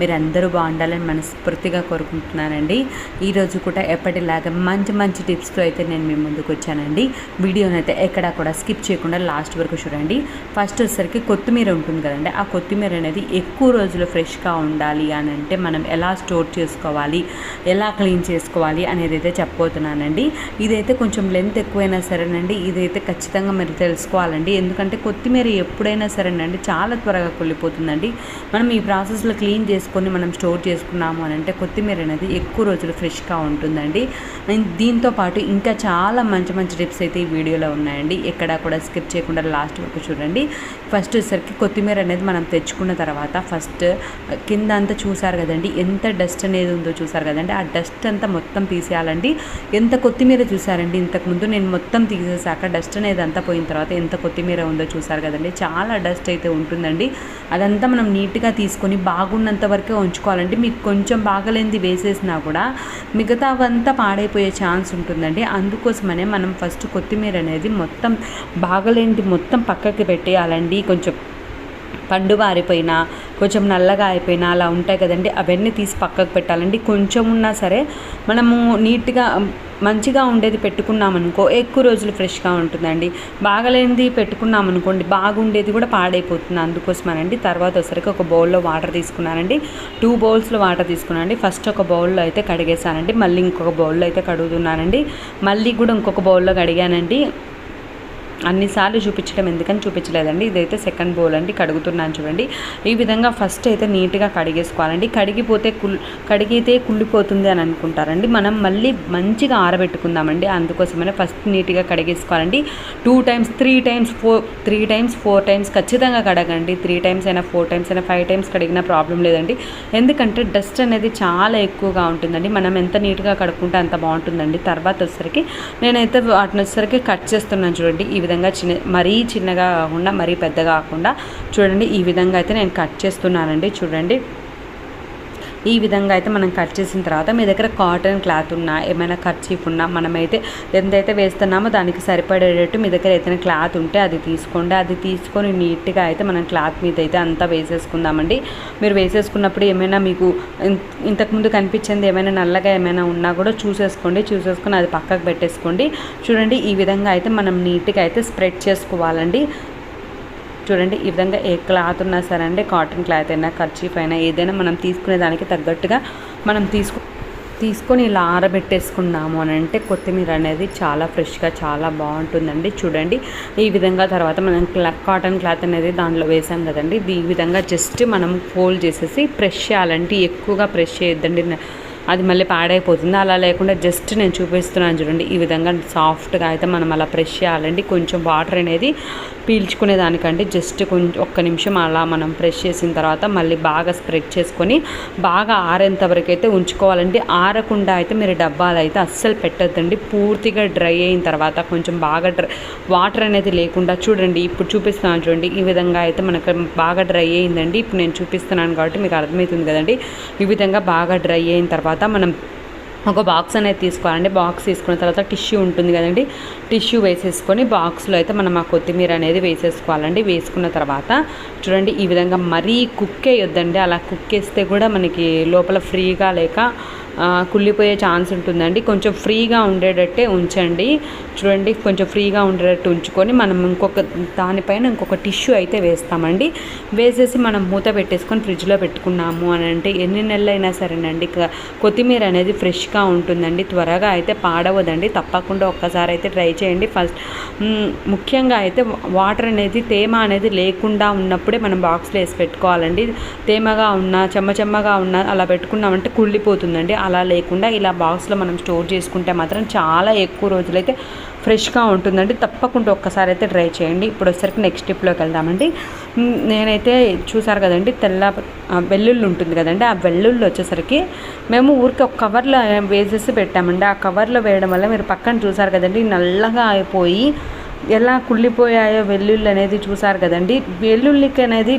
మీరు అందరూ బాగుండాలని మనస్ఫూర్తిగా కోరుకుంటున్నానండి. ఈరోజు కూడా ఎప్పటిలాగా మంచి మంచి టిప్స్తో అయితే నేను మీ ముందుకు వచ్చానండి. వీడియోని అయితే ఎక్కడా కూడా స్కిప్ చేయకుండా లాస్ట్ వరకు చూడండి. ఫస్ట్ వచ్చేసరికి కొత్తిమీర ఉంటుంది కదండి. ఆ కొత్తిమీర అనేది ఎక్కువ రోజులు ఫ్రెష్గా ఉండాలి అని అంటే మనం ఎలా స్టోర్ చేసుకోవాలి ఎలా క్లీన్ చేసుకోవాలి అనేది అయితే చెప్పబోతున్నానండి. ఇదైతే కొంచెం లెంత్ ఎక్కువైనా సరేనండి. ఇదైతే ఖచ్చితంగా మీరు తెలుసుకోవాలండి. ఎందుకంటే కొత్తిమీర ఎప్పుడైనా సరేనండి చాలా త్వరగా కుళ్ళిపోతుందండి. మనం ఈ ప్రాసెస్లో క్లీన్ తీసుకొని మనం స్టోర్ చేసుకున్నాము అని అంటే కొత్తిమీర అనేది ఎక్కువ రోజులు ఫ్రెష్గా ఉంటుందండి. అండ్ దీంతో పాటు ఇంకా చాలా మంచి మంచి టిప్స్ అయితే ఈ వీడియోలో ఉన్నాయండి. ఎక్కడా కూడా స్కిప్ చేయకుండా లాస్ట్ వరకు చూడండి. ఫస్ట్ వచ్చేసరికి కొత్తిమీర అనేది మనం తెచ్చుకున్న తర్వాత ఫస్ట్ కింద అంతా చూసారు కదండి ఎంత డస్ట్ అనేది ఉందో చూసారు కదండి. ఆ డస్ట్ అంతా మొత్తం తీసేయాలండి. ఎంత కొత్తిమీర చూసారండి? ఇంతకుముందు నేను మొత్తం తీసేసాక డస్ట్ అనేది అంతా పోయిన తర్వాత ఎంత కొత్తిమీర ఉందో చూసారు కదండి. చాలా డస్ట్ అయితే ఉంటుందండి. అదంతా మనం నీట్గా తీసుకొని బాగున్నంత వరకు ఉంచుకోవాలండి మీకు కొంచెం బాగలేనిది వేసేసినా కూడా మిగతావంతా పాడైపోయే ఛాన్స్ ఉంటుందండి. అందుకోసమనే మనం ఫస్ట్ కొత్తిమీర అనేది మొత్తం బాగలేనిది మొత్తం పక్కకి పెట్టేయాలండి. కొంచెం పండు మారిపోయినా కొంచెం నల్లగా అయిపోయినా అలా ఉంటాయి కదండి. అవన్నీ తీసి పక్కకు పెట్టాలండి. కొంచెం ఉన్నా సరే మనము నీట్గా మంచిగా ఉండేది పెట్టుకున్నామనుకో ఎక్కువ రోజులు ఫ్రెష్గా ఉంటుందండి. బాగలేనిది పెట్టుకున్నామనుకోండి బాగుండేది కూడా పాడైపోతుంది. అందుకోసమనండి తర్వాత వచ్చరికి ఒక బౌల్లో వాటర్ తీసుకున్నానండి. టూ బౌల్స్లో వాటర్ తీసుకున్నానండి. ఫస్ట్ ఒక బౌల్లో అయితే కడిగేసానండి మళ్ళీ ఇంకొక బౌల్లో అయితే కడుగుతున్నానండి. మళ్ళీ కూడా ఇంకొక బౌల్లో కడిగానండి. అన్నిసార్లు చూపించడం ఎందుకని చూపించలేదండి. ఇదైతే సెకండ్ బౌల్ అండి. కడుగుతున్నాను చూడండి. ఈ విధంగా ఫస్ట్ అయితే నీట్గా కడిగేసుకోవాలండి. కడిగిపోతే కుల్ కడిగితే కుళ్ళిపోతుంది అని అనుకుంటారండి. మనం మళ్ళీ మంచిగా ఆరబెట్టుకుందామండి. అందుకోసమనే ఫస్ట్ నీట్గా కడిగేసుకోవాలండి. Two times three times four three times four times ఖచ్చితంగా కడగండి. త్రీ టైమ్స్ అయినా ఫోర్ టైమ్స్ అయినా ఫైవ్ టైమ్స్ కడిగినా ప్రాబ్లం లేదండి. ఎందుకంటే డస్ట్ అనేది చాలా ఎక్కువగా ఉంటుందండి. మనం ఎంత నీట్గా కడుక్కుంటే అంత బాగుంటుందండి. తర్వాత వచ్చేసరికి నేనైతే వాటిని వచ్చేసరికి కట్ చేస్తున్నాను చూడండి. ఈ విధంగా చిన్న మరీ చిన్నగా కాకుండా మరీ పెద్దగా కాకుండా చూడండి. ఈ విధంగా అయితే నేను కట్ చేస్తున్నానండి. చూడండి. ఈ విధంగా అయితే మనం కట్ చేసిన తర్వాత మీ దగ్గర కాటన్ క్లాత్ ఉన్నా ఏమైనా ఖర్చీఫ్ ఉన్నా మనమైతే ఎంతైతే వేస్తున్నామో దానికి సరిపడేటట్టు మీ దగ్గర ఏదైనా క్లాత్ ఉంటే అది తీసుకోండి. అది తీసుకొని నీట్గా అయితే మనం క్లాత్ మీద అయితే అంతా వేసేసుకుందామండి. మీరు వేసేసుకున్నప్పుడు ఏమైనా మీకు ఇంతకుముందు కనిపించింది ఏమైనా నల్లగా ఏమైనా ఉన్నా కూడా చూసేసుకోండి. చూసేసుకొని అది పక్కకు పెట్టేసుకోండి. చూడండి ఈ విధంగా అయితే మనం నీట్గా అయితే స్ప్రెడ్ చేసుకోవాలండి. చూడండి ఈ విధంగా ఏ క్లాత్ ఉన్నా సరే అండి కాటన్ క్లాత్ అయినా ఖర్చీఫ్ అయినా ఏదైనా మనం తీసుకునే దానికి తగ్గట్టుగా మనం తీసుకు తీసుకొని ఇలా ఆరబెట్టేసుకున్నాము అని అంటే కొత్తిమీర అనేది చాలా ఫ్రెష్గా చాలా బాగుంటుందండి. చూడండి ఈ విధంగా తర్వాత మనం కాటన్ క్లాత్ అనేది దాంట్లో వేసాం కదండి ఈ విధంగా జస్ట్ మనం ఫోల్డ్ చేసేసి ప్రెష్ చేయాలంటే ఎక్కువగా ప్రెష్ చేయొద్దండి. అది మళ్ళీ పాడైపోతుంది. అలా లేకుండా జస్ట్ నేను చూపిస్తున్నాను చూడండి. ఈ విధంగా సాఫ్ట్గా అయితే మనం అలా ప్రెష్ చేయాలండి. కొంచెం వాటర్ అనేది పీల్చుకునే దానికంటే జస్ట్ కొంచెం ఒక్క నిమిషం అలా మనం ప్రెష్ చేసిన తర్వాత మళ్ళీ బాగా స్ప్రెడ్ చేసుకొని బాగా ఆరేంత వరకు అయితే ఉంచుకోవాలండి. ఆరకుండా అయితే మీరు డబ్బాలు అయితే అస్సలు పెట్టద్దండి. పూర్తిగా డ్రై అయిన తర్వాత కొంచెం బాగా డ్రై వాటర్ అనేది లేకుండా చూడండి. ఇప్పుడు చూపిస్తున్నాను చూడండి. ఈ విధంగా అయితే మనకు బాగా డ్రై అయిందండి. ఇప్పుడు నేను చూపిస్తున్నాను కాబట్టి మీకు అర్థమవుతుంది కదండి. ఈ విధంగా బాగా డ్రై అయిన తర్వాత మనం ఒక బాక్స్ అనేది తీసుకోవాలండి. బాక్స్ తీసుకున్న తర్వాత టిష్యూ ఉంటుంది కదండి. టిష్యూ వేసేసుకొని బాక్స్లో అయితే మనం ఆ కొత్తిమీర అనేది వేసేసుకోవాలండి. వేసుకున్న తర్వాత చూడండి ఈ విధంగా మరీ కుక్ వేయొద్దండి. అలా కుక్ వేస్తే కూడా మనకి లోపల ఫ్రీగా లేక కుళ్ళిపోయే ఛాన్స్ ఉంటుందండి. కొంచెం ఫ్రీగా ఉండేటట్టే ఉంచండి. చూడండి కొంచెం ఫ్రీగా ఉండేటట్టు ఉంచుకొని మనం ఇంకొక దానిపైన ఇంకొక టిష్యూ అయితే వేస్తామండి. వేసేసి మనం మూత పెట్టేసుకొని ఫ్రిడ్జ్లో పెట్టుకున్నాము అని అంటే ఎన్ని నెలలైనా సరేనండి. కొత్తిమీర అనేది ఫ్రెష్ ఫ్రెష్గా ఉంటుందండి. త్వరగా అయితే పాడవదండి. తప్పకుండా ఒక్కసారి అయితే ట్రై చేయండి. ఫస్ట్ ముఖ్యంగా అయితే వాటర్ అనేది తేమ అనేది లేకుండా ఉన్నప్పుడే మనం బాక్స్లో వేసి పెట్టుకోవాలండి. తేమగా ఉన్నా చెమ్మ చెమ్మగా ఉన్నా అలా పెట్టుకున్నామంటే కుళ్ళిపోతుందండి. అలా లేకుండా ఇలా బాక్స్లో మనం స్టోర్ చేసుకుంటే మాత్రం చాలా ఎక్కువ రోజులైతే ఫ్రెష్గా ఉంటుందండి. తప్పకుండా ఒక్కసారి అయితే ట్రై చేయండి. ఇప్పుడు వచ్చేసరికి నెక్స్ట్ స్టెప్లోకి వెళ్దామండి. నేనైతే చూసారు కదండి తెల్ల వెల్లుల్లి ఉంటుంది కదండి. ఆ వెల్లుల్లి వచ్చేసరికి మేము ఊరికి ఒక కవర్లో వేసేసి పెట్టామండి. ఆ కవర్లో వేయడం వల్ల మీరు పక్కన చూసారు కదండి నల్లగా అయిపోయి ఎలా కుళ్ళిపోయాయో వెల్లుల్లి అనేది చూసారు కదండి. వెల్లుల్లికి అనేది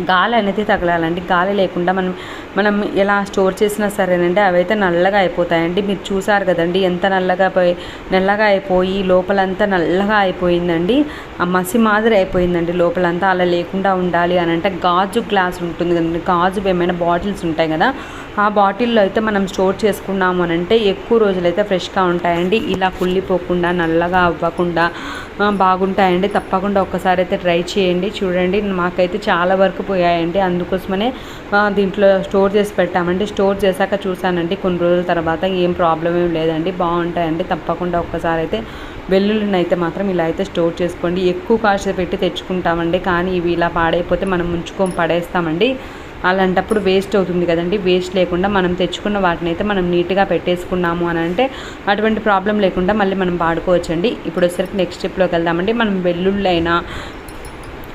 గాలి అనేది తగలాలండి. గాలి లేకుండా మనం మనం ఎలా స్టోర్ చేసినా సరేనండి అవైతే నల్లగా అయిపోతాయండి. మీరు చూసారు కదండి ఎంత నల్లగా పోయి నల్లగా అయిపోయి లోపలంతా నల్లగా అయిపోయిందండి. ఆ మసి మాదిరి అయిపోయిందండి లోపలంతా. అలా లేకుండా ఉండాలి అని అంటే గాజు గ్లాస్ ఉంటుంది కదండి. గాజు ఏమైనా బాటిల్స్ ఉంటాయి కదా ఆ బాటిల్లో అయితే మనం స్టోర్ చేసుకున్నాము అని అంటే ఎక్కువ రోజులైతే ఫ్రెష్గా ఉంటాయండి. ఇలా కుళ్ళిపోకుండా నల్లగా అవ్వకుండా బాగుంటాయండి. తప్పకుండా ఒక్కసారి అయితే ట్రై చేయండి. చూడండి మాకైతే చాలా వరకు పోయాయండి. అందుకోసమనే దీంట్లో స్టోర్ చేసి పెట్టామండి. స్టోర్ చేశాక చూసానండి కొన్ని రోజుల తర్వాత ఏం ప్రాబ్లం ఏం లేదండి. బాగుంటాయండి. తప్పకుండా ఒక్కసారి అయితే వెల్లుల్లిని అయితే మాత్రం ఇలా అయితే స్టోర్ చేసుకోండి. ఎక్కువ కాస్ట్ పెట్టి తెచ్చుకుంటామండి. కానీ ఇవి ఇలా పాడైపోతే మనం ఉంచుకొని పడేస్తామండి. అలాంటప్పుడు వేస్ట్ అవుతుంది కదండి. వేస్ట్ లేకుండా మనం తెచ్చుకున్న వాటిని అయితే మనం నీట్గా పెట్టేసుకున్నాము అని అంటే అటువంటి ప్రాబ్లం లేకుండా మళ్ళీ మనం వాడుకోవచ్చండి. ఇప్పుడు వచ్చేసరికి నెక్స్ట్ స్టెప్లోకి వెళ్దామండి. మనం వెల్లుళ్ళైనా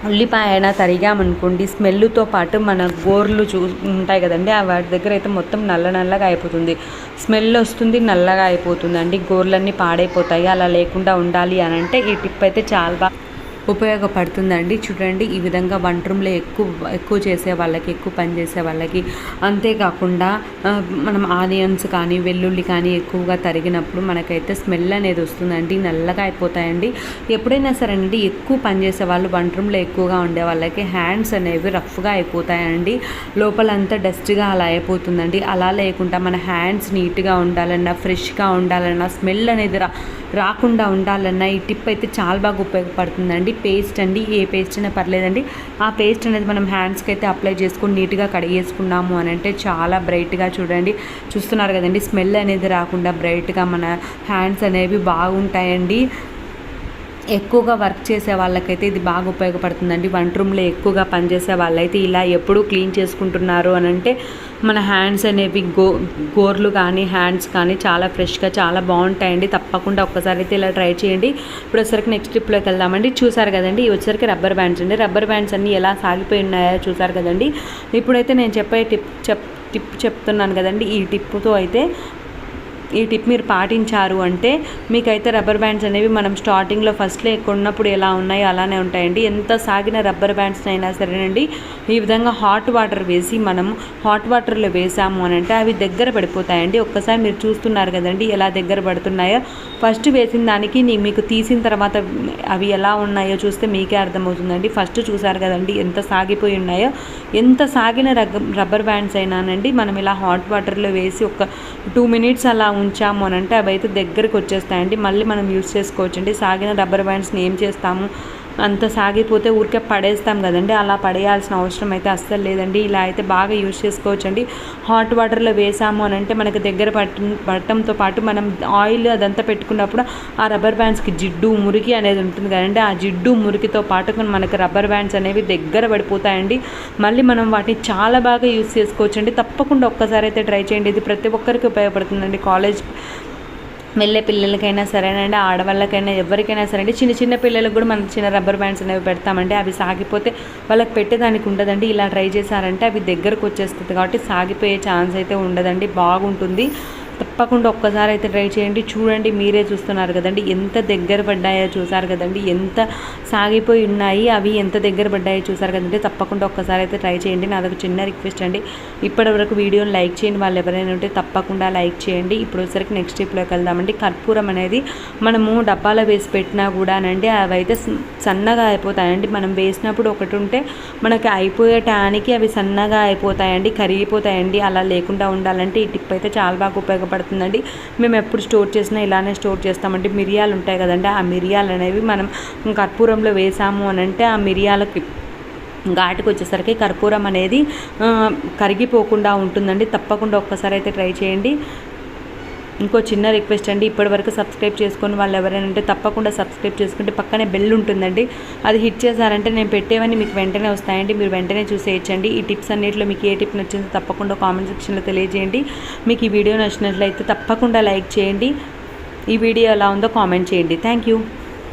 ఉల్లిపాయ అయినా తరిగామనుకోండి స్మెల్తో పాటు మన గోర్లు చూ ఉంటాయి కదండి. వాటి దగ్గర అయితే మొత్తం నల్ల నల్లగా అయిపోతుంది. స్మెల్ వస్తుంది నల్లగా అయిపోతుంది అండి గోర్లన్నీ పాడైపోతాయి. అలా లేకుండా ఉండాలి అని అంటే ఈ టిప్ అయితే చాలా బాగా ఉపయోగపడుతుందండి. చూడండి ఈ విధంగా వంట రూమ్లో ఎక్కువ ఎక్కువ చేసే వాళ్ళకి ఎక్కువ పని చేసే వాళ్ళకి అంతేకాకుండా మనం ఆనియన్స్ కానీ వెల్లుల్లి కానీ ఎక్కువగా తరిగినప్పుడు మనకైతే స్మెల్ అనేది వస్తుందండి. నల్లగా అయిపోతాయండి. ఎప్పుడైనా సరే అండి ఎక్కువ పని చేసే వాళ్ళు వన్ రూమ్లో ఎక్కువగా ఉండే వాళ్ళకి హ్యాండ్స్ అనేవి రఫ్గా అయిపోతాయండి. లోపలంతా డస్ట్గా అలా అయిపోతుందండి. అలా లేకుండా మన హ్యాండ్స్ నీట్గా ఉండాలన్నా ఫ్రెష్గా ఉండాలన్నా స్మెల్ అనేది రా రాకుండా ఉండాలన్నా ఈ టిప్ అయితే చాలా బాగా ఉపయోగపడుతుందండి. పేస్ట్ అండి. ఏ పేస్ట్ అయినా పర్లేదండి. ఆ పేస్ట్ అనేది మనం హ్యాండ్స్కి అయితే అప్లై చేసుకుని నీట్గా కడిగేసుకున్నాము అని అంటే చాలా బ్రైట్గా చూడండి. చూస్తున్నారు కదండి. స్మెల్ అనేది రాకుండా బ్రైట్గా మన హ్యాండ్స్ అనేవి బాగుంటాయండి. ఎక్కువగా వర్క్ చేసే వాళ్ళకైతే ఇది బాగా ఉపయోగపడుతుందండి. వంట రూమ్లో ఎక్కువగా పనిచేసే వాళ్ళైతే ఇలా ఎప్పుడూ క్లీన్ చేసుకుంటున్నారు అని అంటే మన హ్యాండ్స్ అనేవి గో గోర్లు కానీ హ్యాండ్స్ కానీ చాలా ఫ్రెష్గా చాలా బాగుంటాయండి. తప్పకుండా ఒక్కసారి అయితే ఇలా ట్రై చేయండి. ఇప్పుడు వచ్చరికి నెక్స్ట్ ట్రిప్లోకి వెళ్దామండి. చూసారు కదండి వచ్చరికి రబ్బర్ బ్యాండ్స్ అండి. రబ్బర్ బ్యాండ్స్ అన్నీ ఎలా సాగిపోయి ఉన్నాయో చూసారు కదండి. ఇప్పుడైతే నేను చెప్పే టిప్ చెప్ టిప్ చెప్తున్నాను కదండి. ఈ టిప్తో అయితే ఈ టిప్ మీరు పాటించారు అంటే మీకైతే రబ్బర్ బ్యాండ్స్ అనేవి మనం స్టార్టింగ్లో ఫస్ట్లో కొన్నప్పుడు ఎలా ఉన్నాయో అలానే ఉంటాయండి. ఎంత సాగిన రబ్బర్ బ్యాండ్స్ అయినా సరేనండి. ఈ విధంగా హాట్ వాటర్ వేసి మనం హాట్ వాటర్లో వేసాము అని అంటే అవి దగ్గర పడిపోతాయండి. ఒక్కసారి మీరు చూస్తున్నారు కదండి ఎలా దగ్గర పడుతున్నాయో. ఫస్ట్ వేసిన దానికి మీకు తీసిన తర్వాత అవి ఎలా ఉన్నాయో చూస్తే మీకే అర్థమవుతుందండి. ఫస్ట్ చూసారు కదండి ఎంత సాగిపోయి ఉన్నాయో. ఎంత సాగిన రబ్బర్ బ్యాండ్స్ అయినానండి. మనం ఇలా హాట్ వాటర్లో వేసి ఒక టూ మినిట్స్ అలా ఉంచాము అని అంటే అవి అయితే దగ్గరికి వచ్చేస్తాయండి. మళ్ళీ మనం యూస్ చేసుకోవచ్చండి. సాగిన రబ్బర్ బ్యాండ్స్ని ఏం చేస్తాము? అంత సాగిపోతే ఊరికే పడేస్తాం కదండి. అలా పడేయాల్సిన అవసరం అయితే అస్సలు లేదండి. ఇలా అయితే బాగా యూజ్ చేసుకోవచ్చండి. హాట్ వాటర్లో వేసాము అని అంటే మనకు దగ్గర పట్ట పట్టడంతో పాటు మనం ఆయిల్ అదంతా పెట్టుకున్నప్పుడు ఆ రబ్బర్ బ్యాండ్స్కి జిడ్డు మురికి అనేది ఉంటుంది కదండి. ఆ జిడ్డు మురికితో పాటు మనకి రబ్బర్ బ్యాండ్స్ అనేవి దగ్గర పడిపోతాయండి. మళ్ళీ మనం వాటిని చాలా బాగా యూజ్ చేసుకోవచ్చండి. తప్పకుండా ఒక్కసారి అయితే ట్రై చేయండి. ఇది ప్రతి ఒక్కరికి ఉపయోగపడుతుందండి. కాలేజ్ వెళ్ళే పిల్లలకైనా సరేనండి ఆడవాళ్ళకైనా ఎవరికైనా సరే అండి చిన్న చిన్న పిల్లలకు కూడా మనం చిన్న రబ్బర్ బ్యాండ్స్ అనేవి పెడతామండి. అవి సాగిపోతే వాళ్ళకి పెట్టేదానికి ఉండదండి. ఇలా ట్రై చేశారంటే అవి దగ్గరకు వచ్చేస్తుంది కాబట్టి సాగిపోయే ఛాన్స్ అయితే ఉండదండి. బాగుంటుంది. తప్పకుండా ఒక్కసారి అయితే ట్రై చేయండి. చూడండి మీరే చూస్తున్నారు కదండి. ఎంత దగ్గర పడ్డాయో చూసారు కదండి. ఎంత సాగిపోయి ఉన్నాయి అవి ఎంత దగ్గర పడ్డాయో చూసారు కదండి. తప్పకుండా ఒక్కసారి అయితే ట్రై చేయండి. నాదొక చిన్న రిక్వెస్ట్ అండి. ఇప్పటి వరకు వీడియోని లైక్ చేయండి. వాళ్ళు ఎవరైనా ఉంటే తప్పకుండా లైక్ చేయండి. ఇప్పుడు వచ్చేసరికి నెక్స్ట్ స్టెప్లోకి వెళ్దామండి. కర్పూరం అనేది మనము డబ్బాలో వేసి పెట్టినా కూడానండి అవి అయితే సన్నగా అయిపోతాయండి. మనం వేసినప్పుడు ఒకటి ఉంటే మనకి అయిపోయే టయానికి అవి సన్నగా అయిపోతాయండి కరిగిపోతాయండి. అలా లేకుండా ఉండాలంటే ఈ టిప్ అయితే చాలా బాగా ఉపయోగపడుతుంది. ఉపయోగపడుతుందండి. మేము ఎప్పుడు స్టోర్ చేసినా ఇలానే స్టోర్ చేస్తామండి. మిరియాలు ఉంటాయి కదండి ఆ మిరియాలు అనేవి మనం కర్పూరంలో వేసాము అని అంటే ఆ మిరియాలకి ఘాటుకు వచ్చేసరికి కర్పూరం అనేది కరిగిపోకుండా ఉంటుందండి. తప్పకుండా ఒక్కసారి అయితే ట్రై చేయండి. ఇంకో చిన్న రిక్వెస్ట్ అండి. ఇప్పటివరకు సబ్స్క్రైబ్ చేసుకొని వాళ్ళు ఎవరైనా ఉంటే తప్పకుండా సబ్స్క్రైబ్ చేసుకుంటే పక్కనే బెల్ ఉంటుందండి. అది హిట్ చేశారంటే నేను పెట్టేవన్నీ మీకు వెంటనే వస్తాయండి. మీరు వెంటనే చూసేయచ్చండి. ఈ టిప్స్ అన్నింటిలో మీకు ఏ టిప్ నచ్చిందో తప్పకుండా కామెంట్ సెక్షన్లో తెలియజేయండి. మీకు ఈ వీడియో నచ్చినట్లయితే తప్పకుండా లైక్ చేయండి. ఈ వీడియో ఎలా ఉందో కామెంట్ చేయండి. Thank you.